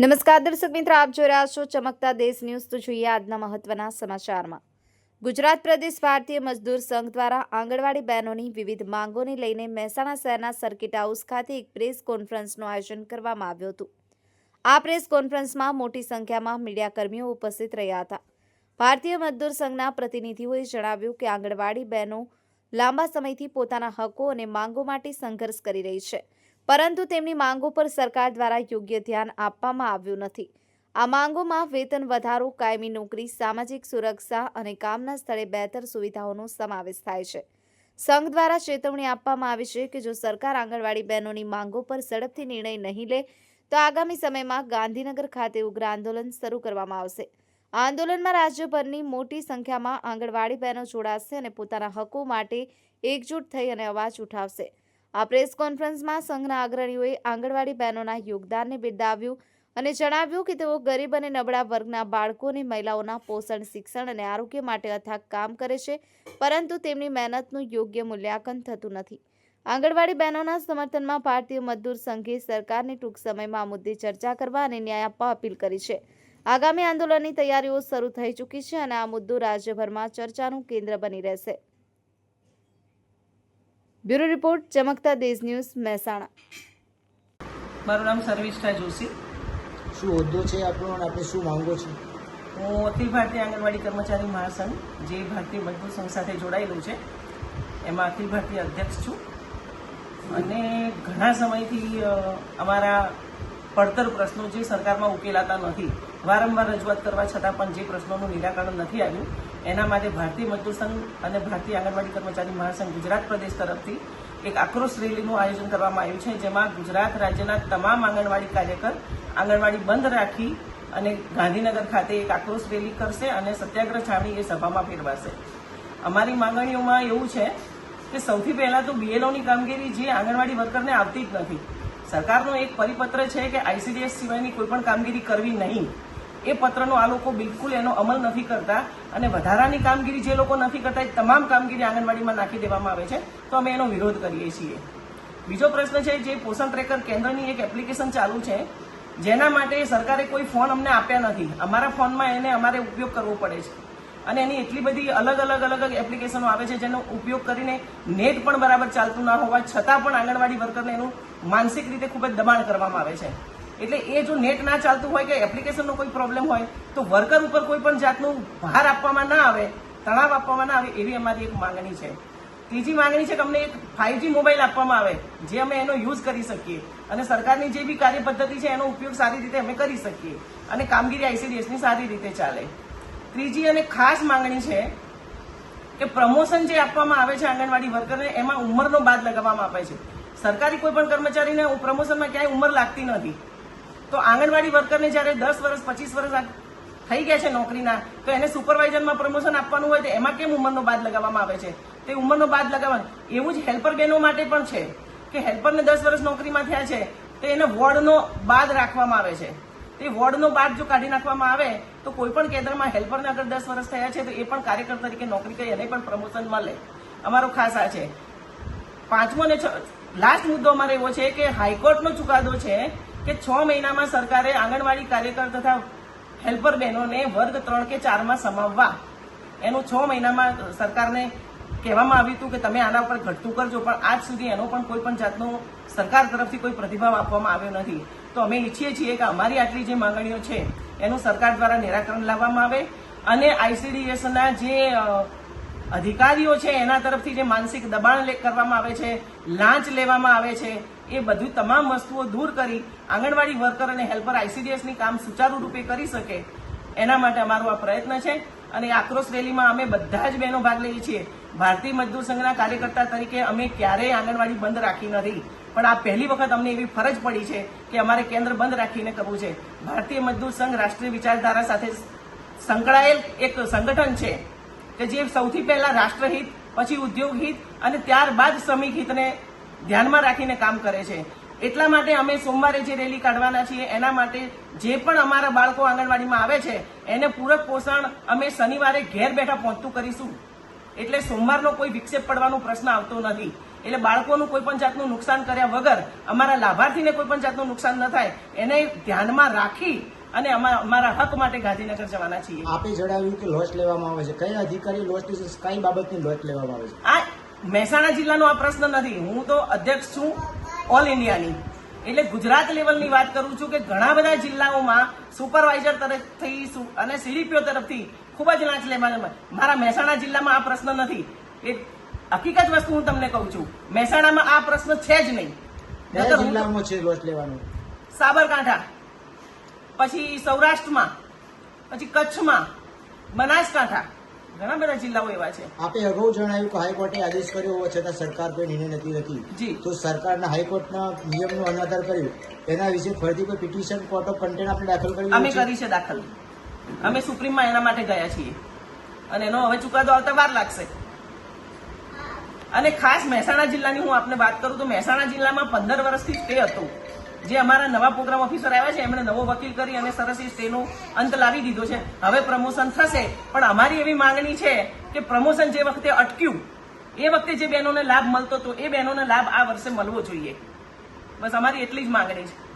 નમસ્કાર, દર્શક મિત્ર, આપ જોઈ રહ્યા છો ચમકતા દેશ ન્યૂઝ. તો જોઈએ આજના મહત્વના સમાચારમાં. ગુજરાત પ્રદેશ ભારતીય મજદૂર સંઘ દ્વારા આંગણવાડી બહેનોની વિવિધ માંગોને લઈને મહેસાણા શહેરના સર્કિટ હાઉસ ખાતે એક પ્રેસ કોન્ફરન્સનું આયોજન કરવામાં આવ્યું હતું. આ પ્રેસ કોન્ફરન્સમાં મોટી સંખ્યામાં મીડિયાકર્મીઓ ઉપસ્થિત રહ્યા હતા. ભારતીય મજદૂર સંઘના પ્રતિનિધિઓએ જણાવ્યું કે આંગણવાડી બહેનો લાંબા સમયથી પોતાના હકો અને માંગો માટે સંઘર્ષ કરી રહી છે. પરંતુ તેમની માંગો પર સરકાર દ્વારા યોગ્ય ધ્યાન આપવામાં આવ્યું નથી. આ માંગોમાં વેતન વધારો, કાયમી નોકરી, સામાજિક સુરક્ષા અને કામના સ્થળે બહેતર સુવિધાઓનો સમાવેશ થાય છે. સંઘ દ્વારા ચેતવણી આપવામાં આવી છે કે જો સરકાર આંગણવાડી બહેનોની માંગો પર ઝડપથી નિર્ણય નહીં લે, તો આગામી સમયમાં ગાંધીનગર ખાતે ઉગ્ર આંદોલન શરૂ કરવામાં આવશે. આંદોલનમાં રાજ્યભરની મોટી સંખ્યામાં આંગણવાડી બહેનો જોડાશે અને પોતાના હકો માટે એકજૂટ થઈ અને અવાજ ઉઠાવશે. આ પ્રેસ કોન્ફરન્સમાં સંઘના અગ્રણીઓએ આંગણવાડી બહેનોના યોગદાનને બિરદાવ્યું અને જણાવ્યું કે તેઓ ગરીબ અને નબળા વર્ગના બાળકો અને મહિલાઓના પોષણ, શિક્ષણ અને આરોગ્ય માટે અથાગ કામ કરે છે, પરંતુ તેમની મહેનતનું યોગ્ય મૂલ્યાંકન થતું નથી. આંગણવાડી બહેનોના સમર્થનમાં ભારતીય મજદૂર સંઘે સરકારને ટૂંક સમયમાં આ મુદ્દે ચર્ચા કરવા અને ન્યાય આપવા અપીલ કરી છે. આગામી આંદોલનની તૈયારીઓ શરૂ થઈ ચૂકી છે અને આ મુદ્દો રાજ્યભરમાં ચર્ચાનું કેન્દ્ર બની રહેશે. બ્યુરો રિપોર્ટ ચમકતા દેશ ન્યૂઝ મહેસાણા. મારું નામ સર્વિષ્ઠા જોશી. શું હોદ્દો છે આપણો અને આપણે શું માંગો છે? હું અખિલ ભારતીય આંગણવાડી કર્મચારી મહાસંઘ જે ભારતીય મજદૂર સંઘ સાથે જોડાયેલું છે એમાં અખિલ ભારતીય અધ્યક્ષ છું. અને ઘણા સમયથી અમારા પડતર પ્રશ્નો જે સરકારમાં ઉકેલાતા નથી વારંવાર રજૂઆત કરવા છતાં પણ જે પ્રશ્નોનું નિરાકરણ નથી આવ્યું, એના માટે ભારતીય મજદૂર સંઘ અને ભારતીય આંગણવાડી કર્મચારી મહાસંઘ ગુજરાત પ્રદેશ તરફથી એક આક્રોશ રેલીનું આયોજન કરવામાં આવ્યું છે, જેમાં ગુજરાત રાજ્યના તમામ આંગણવાડી કાર્યકર આંગણવાડી બંધ રાખી અને ગાંધીનગર ખાતે એક આક્રોશ રેલી કરશે અને સત્યાગ્રહ છાવણી એ સભામાં ફેરવાશે. અમારી માંગણીઓમાં એવું છે કે સૌથી પહેલા તો બીએલઓની કામગીરી જે આંગણવાડી વર્કરને આવતી જ નથી. સરકારનો એક પરિપત્ર છે કે આઈસીડીએસ સિવાયની કોઈ પણ કામગીરી કરવી નહીં. એ પત્રનો આ લોકો બિલકુલ એનો અમલ નથી કરતા અને વધારાની કામગીરી જે લોકો નથી કરતા, એ તમામ કામગીરી આંગણવાડીમાં નાખી દેવામાં આવે છે, તો અમે એનો વિરોધ કરીએ છીએ. બીજો પ્રશ્ન છે જે પોષણ ટ્રેકર કેન્દ્રની એક એપ્લિકેશન ચાલુ છે, જેના માટે સરકારે કોઈ ફોન અમને આપ્યા નથી. અમારા ફોનમાં એને અમારે ઉપયોગ કરવો પડે છે. અને એની એટલી બધી અલગ અલગ અલગ અલગ એપ્લિકેશનો આવે છે, જેનો ઉપયોગ કરીને નેટ પણ બરાબર ચાલતું ના હોવા છતાં પણ આંગણવાડી વર્કરને એનું માનસિક રીતે ખૂબ જ દબાણ કરવામાં આવે છે. એટલે એ જો નેટ ના ચાલતું હોય કે એપ્લિકેશનનો કોઈ પ્રોબ્લેમ હોય, તો વર્કર ઉપર કોઈ પણ જાતનું ભાર આપવામાં ના આવે, તણાવ આપવામાં ના આવે એવી અમારી એક માંગણી છે. ત્રીજી માંગણી છે કે અમને એક ફાઇવજી મોબાઈલ આપવામાં આવે, જે અમે એનો યુઝ કરી શકીએ. અને સરકારની જે બી કાર્યપદ્ધતિ છે, એનો ઉપયોગ સારી રીતે અમે કરી શકીએ. અને કામગીરી આઈસીડીએસની સારી રીતે ચાલે. ત્રીજી અને ખાસ માંગણી છે કે પ્રમોશન જે આપવામાં આવે છે આંગણવાડી વર્કરને એમાં ઉંમરનો બાદ લગાવવામાં આવે છે. સરકારી કોઈ પણ કર્મચારીને પ્રમોશનમાં ક્યાંય ઉંમર લાગતી નથી. તો આંગણવાડી વર્કરને જ્યારે દસ વર્ષ પચીસ વર્ષ થઈ ગયા છે નોકરીના, તો એને સુપરવાઇઝરમાં પ્રમોશન આપવાનું હોય તો એમાં કેમ ઉંમરનો બાદ લગાવવામાં આવે છે? તે ઉંમરનો બાદ લગાવવાનું. એવું જ હેલ્પર બહેનો માટે પણ છે કે હેલ્પરને દસ વર્ષ નોકરીમાં થયા છે, તો એને વોર્ડનો બાદ રાખવામાં આવે છે. તે વોર્ડનો બાદ જો કાઢી નાખવામાં આવે, તો કોઈ પણ કેન્દ્રમાં હેલ્પરને અગર દસ વર્ષ થયા છે, તો એ પણ કાર્યકર તરીકે નોકરી કરી એને પણ પ્રમોશન મળે. અમારો ખાસ આ છે. પાંચમો ને લાસ્ટ મુદ્દો અમારો એવો છે કે હાઈકોર્ટનો ચુકાદો છે કે છ મહિનામાં સરકારે આંગણવાડી કાર્યકર તથા હેલ્પર બહેનોને વર્ગ ત્રણ કે ચારમાં સમાવવા. એનું છ મહિનામાં સરકારને કહેવામાં આવ્યું હતું કે તમે આના ઉપર ઘટતું કરજો, પણ આજ સુધી એનો પણ કોઈ પણ જાતનો સરકાર તરફથી કોઈ પ્રતિભાવ આપવામાં આવ્યો નથી. તો અમે ઈચ્છીએ છીએ કે અમારી આટલી જે માંગણીઓ છે, એનું સરકાર દ્વારા નિરાકરણ લાવવામાં આવે અને આઈસીડીએસના જે અધિકારીઓ છે, એના તરફથી જે માનસિક દબાણ કરવામાં આવે છે, લાંચ લેવામાં આવે છે એ બધું તમામ વસ્તુઓ દૂર કરી આંગણવાડી વર્કર અને હેલ્પર આઈસીડીએસની કામ સુચારુ રૂપે કરી શકે એના માટે અમારો આ પ્રયત્ન છે અને આક્રોશ રેલીમાં અમે બધા જ બહેનો ભાગ લઈએ છીએ. ભારતીય મજદૂર સંઘના કાર્યકર્તા તરીકે અમે ક્યારેય આંગણવાડી બંધ રાખી નથી. પણ આ પહેલી વખત અમને એવી ફરજ પડી છે કે અમારે કેન્દ્ર બંધ રાખીને કરવું છે. ભારતીય મજદૂર સંઘ રાષ્ટ્રીય વિચારધારા સાથે સંકળાયેલ એક સંગઠન છે કે જે સૌથી પહેલા રાષ્ટ્રહિત, પછી ઉદ્યોગ હિત અને ત્યારબાદ શ્રમિક હિતને ધ્યાનમાં રાખીને કામ કરે છે. એટલા માટે અમે સોમવારે જે રેલી કાઢવાના છીએ એના માટે જે પણ અમારા બાળકો આંગણવાડીમાં આવે છે એને પૂરક પોષણ અમે શનિવારે ઘેર બેઠા પહોંચતું કરીશું. એટલે સોમવારનો કોઈ વિક્ષેપ પડવાનો પ્રશ્ન આવતો નથી. એટલે બાળકોનું કોઈ પણ જાતનું નુકસાન કર્યા વગર અમારા લાભાર્થીને કોઈ પણ જાતનું નુકસાન ન થાય એને ધ્યાનમાં રાખી અને અમા- અમારા હક માટે ગાંધીનગર જવાના છીએ. આપે જણાવ્યું કે લોસ લેવામાં આવે છે. કયા અધિકારી લોસ લેશે કઈ બાબતની લોસ લેવામાં આવે છે? આ મહેસાણા જિલ્લાનો આ પ્રશ્ન નથી. હું તો અધ્યક્ષ છું ઓલ ઇન્ડિયાની એટલે ગુજરાત લેવલની વાત કરું છું કે ઘણા બધા જિલ્લાઓમાં સુપરવાઇઝર તરફથી અને સીડીપીઓ તરફથી ખૂબ જ લાંચ લેવામાં મારા મહેસાણા જિલ્લામાં આ પ્રશ્ન નથી. એ હકીકત વસ્તુ હું તમને કહું છું. મહેસાણામાં આ પ્રશ્ન છે જ નહીં. જિલ્લામાં છે લેવાનું? સાબરકાંઠા. પછી સૌરાષ્ટ્રમાં. પછી કચ્છમાં. બનાસકાંઠા. ઘણા બધા જિલ્લાઓ એવા છે. આપે અગાઉ જણાવ્યું કે હાઈકોર્ટે આદેશ કર્યો હોવા છતાં સરકાર કોઈ નિર્ણય નથી. જી. તો સરકારના હાઈકોર્ટના નિયમનું અનાદર કર્યું. એના વિશે ફરીથી કોઈ પિટિશન કોર્ટ ઓફ કન્ટેન્ટ આપણે દાખલ કરી અમે કરી છે દાખલ. અમે સુપ્રીમમાં એના માટે ગયા છીએ. અને એનો હવે ચુકાદો આવતા વાર લાગશે. અને ખાસ મહેસાણા જિલ્લાની હું આપને વાત કરું તો મહેસાણા જિલ્લામાં પંદર વર્ષથી સ્ટે હતો. જે અમારા નવા પ્રોગ્રામ ઓફિસર આવ્યા છે, એમણે નવો વકીલ કરી અને સરસ તેનો અંત લાવી દીધો છે. હવે પ્રમોશન થશે, પણ અમારી એવી માંગણી છે કે પ્રમોશન જે વખતે અટક્યું, એ વખતે જે બહેનોને લાભ મળતો હતો એ બહેનોને લાભ આ વર્ષે મળવો જોઈએ. બસ અમારી એટલી જ માંગણી છે.